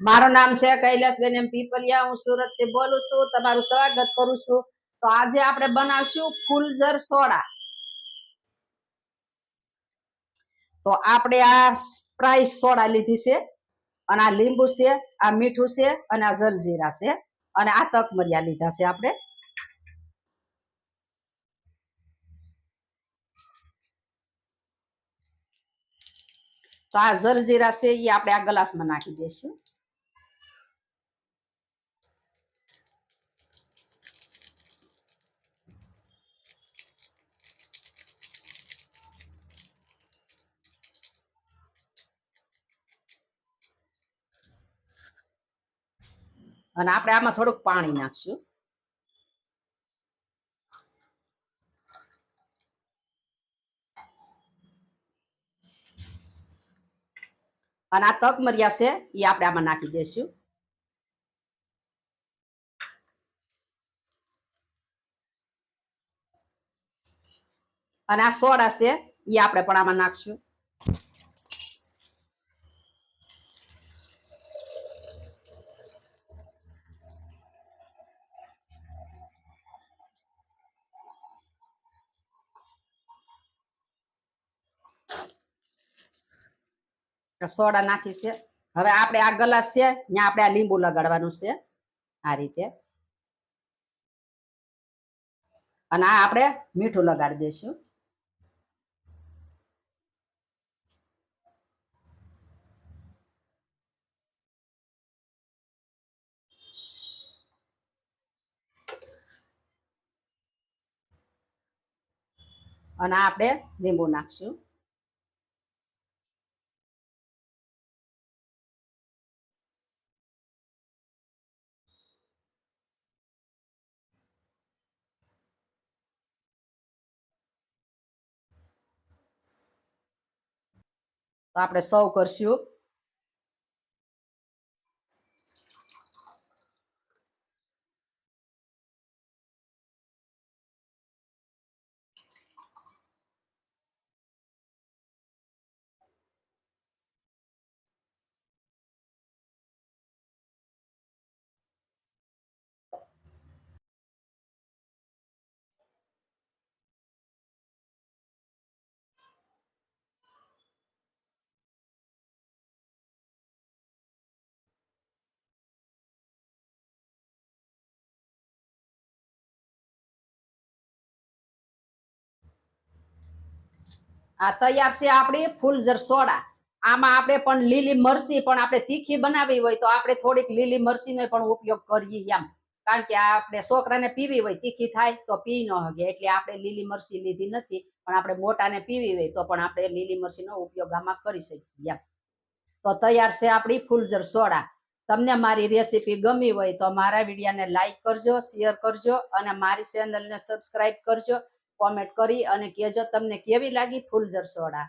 મારું નામ છે કૈલાસબેન એમ પીપલિયા. હું સુરતથી બોલું છું, તમારું સ્વાગત કરું છું. તો આજે આપણે બનાવશું ફૂલઝર સોડા. તો આપણે આ સ્પ્રાઈસ સોડા લીધી છે, અને આ લીંબુ છે, આ મીઠું છે, અને આ જલજીરા છે, અને આ તકમરિયા લીધા છે આપણે. તો આ જલજીરા છે, એ આપણે આ ગ્લાસમાં નાખી દઈશું. અને આપણે આમાં થોડુંક પાણી નાખશું. અને આ તક મર્યા છે એ આપણે આમાં નાખી દઈશું. અને આ સોડા છે એ આપણે પણ આમાં નાખશું. સોડા નાખી છે. હવે આપણે આ ગલાસ છે ત્યાં આપણે આ લીંબુ લગાડવાનું છે, આ રીતે. અને આ આપણે મીઠું લગાડી દઈશું. અને આપણે લીંબુ નાખશું. તો આપણે સર્વ કરશું આ તૈયાર છે આપણી ફૂલઝર સોડા. આમાં આપણે પણ લીલી મરસી પણ આપણે તીખી બનાવી હોય તો આપણે થોડીક લીલી મરચીનો પણ ઉપયોગ કરીએ એમ. કારણ કે આપણે છોકરાને પીવી હોય, તીખી થાય તો પી ન હગે. એટલે આપણે લીલી મરસી લીધી નથી, પણ આપણે મોટાને પીવી હોય તો પણ આપણે લીલી મરસીનો ઉપયોગ આમાં કરી શકીએ એમ. તો તૈયાર છે આપણી ફૂલઝર સોડા. તમને મારી રેસીપી ગમી હોય તો મારા વિડીયાને લાઈક કરજો, શેર કરજો અને મારી ચેનલને સબસ્ક્રાઈબ કરજો. કોમેન્ટ કરી અને કહેજો તમને કેવી લાગી ફૂલ સોડા.